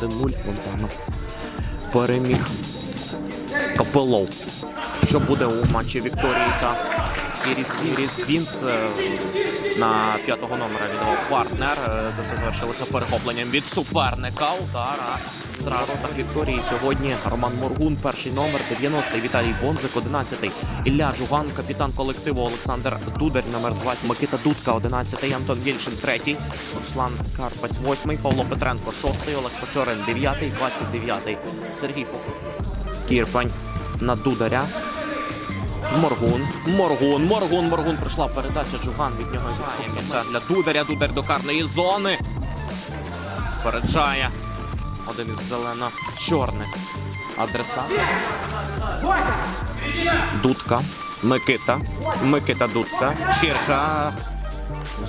1-0 Фонтанов переміг Капелов. Що буде у матчі Вікторії та Іріс Іріс Вінс на п'ятого номера віддавав партнер. Е, Це все завершилося перехопленням від суперника. Удара в воротах Вікторії. Сьогодні Роман Моргун, перший номер, 90-й, Віталій Бонзик, 11-й, Ілля Жуган, капітан колективу Олександр Дудар, номер 20, Микита Дудка, 11-й, Антон Єльшин, 3-й, Руслан Карпець, 8-й, Павло Петренко, 6-й, Олег Почорин, 9-й, 29-й, Сергій. Кірпань на Дударя. Моргун, Моргун, Моргун, Моргун. Прийшла передача Джуган від нього відхопився для Дударя. Дудар до карної зони. Переджає. Один із зелено-чорних адресатів. Дудка. Микита. Микита Дудка. Чірка.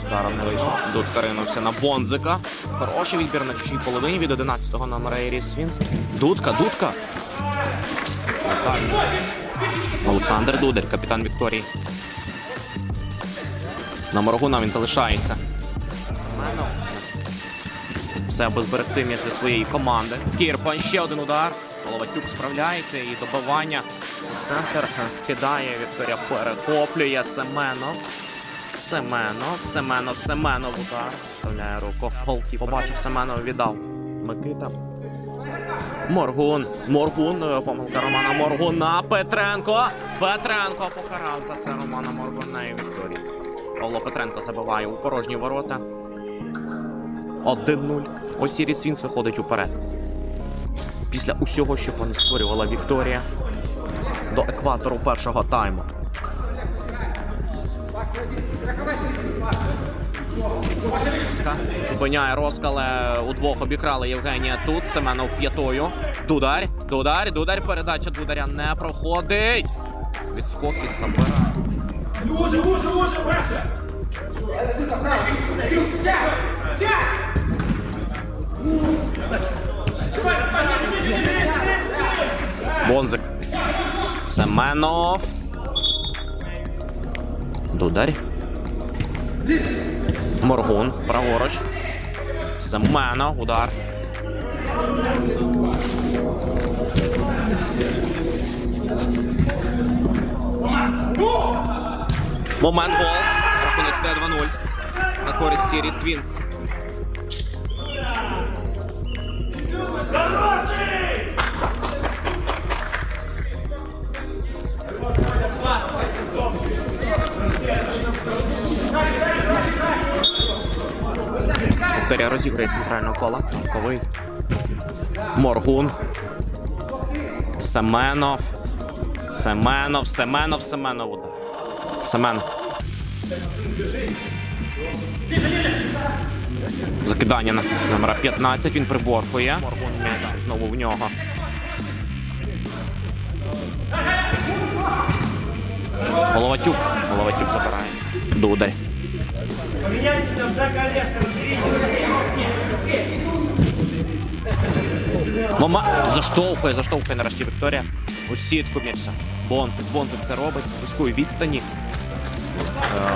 Ударом не вийшло. Дудка ринувся на Бонзика. Хороший відбір на чужій половині від 11-го номера Еріс Вінс. Дудка, Дудка. Олександр Дудар, капітан Вікторії. На Моргуна він залишається. Все аби зберегти м'яч для своєї команди. Кірпан, ще один удар. Головатюк справляється і добивання. Центр скидає Вікторія перехоплює Семенов. Семенов, Семенов, Семенов удар. Вставляє руку. Голки побачив Семенов, віддав. Микита. Моргун, Моргун, е, помилка Романа Моргуна. Петренко. Петренко покарав за це Романа Моргуна і Вікторії. Павло Петренко забиває у порожні ворота. 1-0. Ось Сіріс Вінс виходить уперед. Після усього, що вони створювала Вікторія до екватору першого тайму. Зупиняє Роскале. Удвох обікрали Євгенія тут. Семенов п'ятою. Дудар. Дудар. Дудар. Передача Дударя не проходить. Відскоки Паша! Бонзик. Семенов. Дударь. Моргун. Праворуч. Семенов. Удар. Момент гол. Рахунок стає 2-0. На користь Сіріс Вінс. Вікторія розігрує центрального кола. Танковий. Моргун. Семенов. Семенов, Семенов, Семенов. удар. Семенов. Закидання на номера 15. Він приборкує. Моргун м'яч знову в нього. Головатюк. Головатюк забирає. Дударь. Мама заштовхує, заштовхує нарешті Вікторія. У сітку м'яча. Бонзик, Бонзик це робить з близької відстані. Е,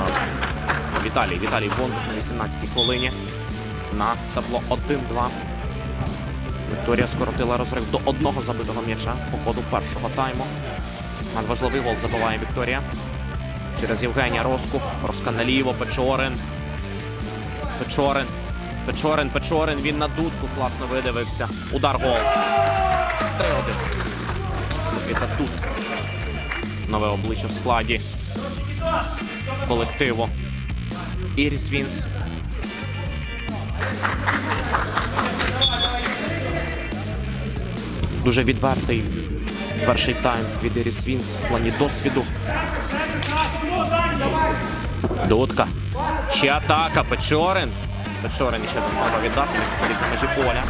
Віталій, Віталій Бонзик на 18-й хвилині. На табло 1-2. Вікторія скоротила розрив до одного забитого м'яча по ходу першого тайму. Надважливий гол забиває Вікторія. Через Євгенія Роску. Роска наліво, Печорин. Печорин. Печорин, Печорин, він на дудку класно видивився. Удар гол. 3-1. Микита тут. Нове обличчя в складі. Колективу. Іріс Вінс. Дуже відвертий перший тайм від Іріс Вінс в плані досвіду. Дудка. Ще атака. Печорин. Печорин ще не треба віддати. Він знаходиться межі поля.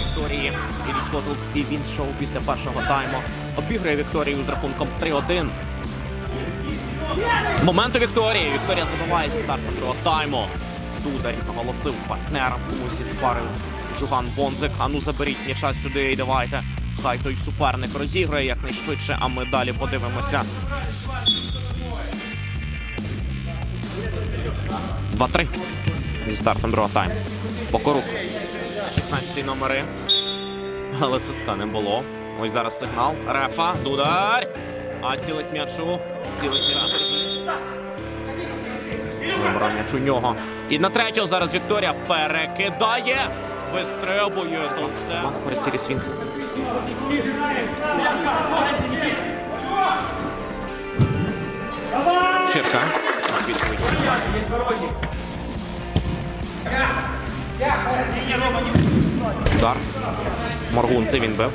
Вікторії і Скотлс і він шоу після першого тайму. Обіграє Вікторію з рахунком 3-1. Моменту Вікторії. Вікторія забиває зі старту другого тайму. Дударь наголосив партнерам комусь із пари Джуган Бонзик. А ну заберіть м'яча сюди і давайте. Хай той суперник розіграє якнайшвидше, а ми далі подивимося. 2-3 зі стартом другого тайму. Покорук. 16 номери. Але свистка не було. Ось зараз сигнал. Рефа. Дудар. А цілить м'ячу. Цілить м'ячу. Добра м'яч у нього. І на третього зараз Вікторія перекидає. Вистрибує Донсте. Користь Іріс Вінс. Чирка. Відповідь. Удар. Моргун, це він бив.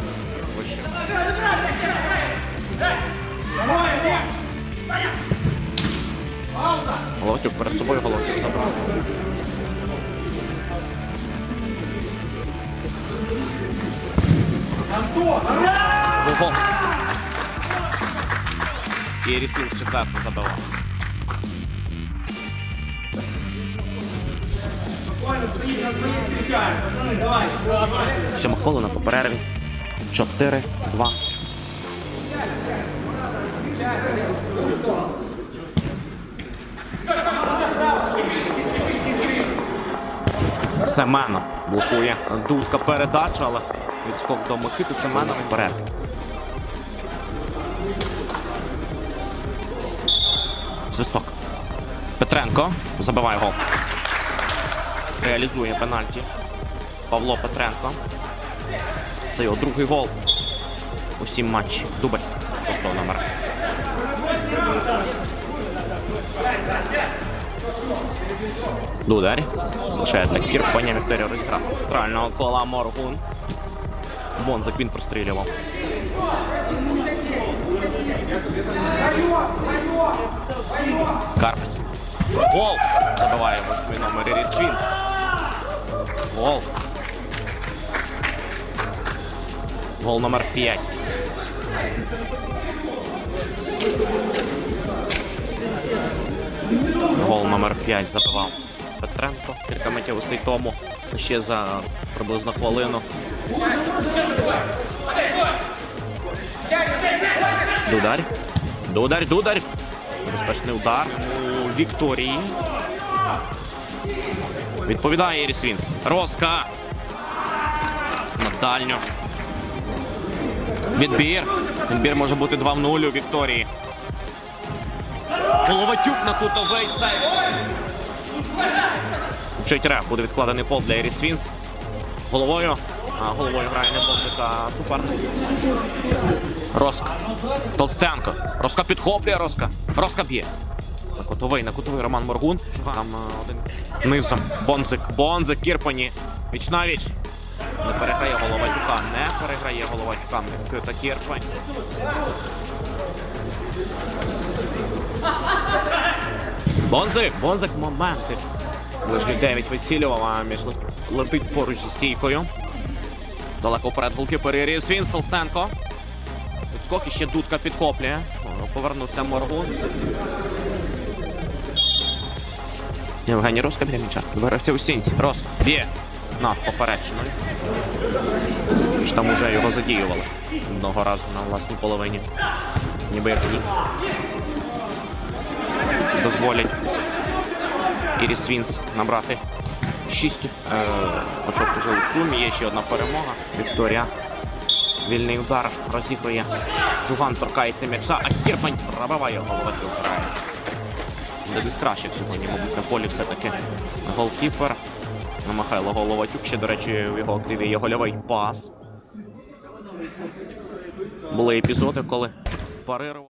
Головатюк перед собою Головатюк забрав. І Рісін з четверту забивав. Сьома хвилина по перерві. 4-2. Семенов блокує дудка передача, але відскок до Микити Семенова вперед. Свисток. Петренко забиває гол. Реалізує пенальті. Павло Петренко. Це його другий гол. У сім матчі. Дубль шостого номера. Дударь. Залишає для Кірпаня Вікторія розіграв з центрального кола Моргун. Бонзак він прострілював. Карпець. Гол! Забиває восьмий номер Іріс Свінс. Гол. Гол номер 5. Гол номер 5 забивав Петренко. Кілька миттєвостей тому. Ще за приблизно хвилину. Дударь. Дударь, дударь. Безпечний удар у Вікторії. Відповідає Іріс Вінс. Роска. На дальню. Відбір. Відбір може бути 2 в 0 у Вікторії. Головатюк на кутовий сейв. Вчить реф. Буде відкладений пол для Іріс Вінс. Головою. А головою грає не Бонзик, а суперник. Роска. Толстенко. Роска підхоплює Роска. Роска б'є. На кутовий, на кутовий Роман Моргун. Там е, один низом. Бонзик. Бонзик, Кірпані. Віч на віч. Не переграє Головатюка. Не переграє Головатюка. Микита Кірпань. Бонзик. Бонзик моменти. Ближній 9 висілював, а між летить поруч зі стійкою. Далеко вперед голкіпер Іріс Вінс, Толстенко. Підскок і ще дудка підхоплює. О, Повернувся Моргун. Євгеній Роска біля м'яча. Вирався у сінці. Роска. Б'є. Над поперечною. Ж там уже його задіювали. Одного разу на власній половині. Ніби як ні. Дозволять Іріс Вінс набрати 6 е, очок уже у сумі. Є ще одна перемога. Вікторія. Вільний удар розігрує. Жуган торкається м'яча, а Кірпань пробиває головатюк грає. Де з кращих сьогодні, мабуть, на полі все-таки голкіпер. На Михайло Головатюк. Ще, до речі, в його активі є гольовий пас. Були епізоди, коли парирував.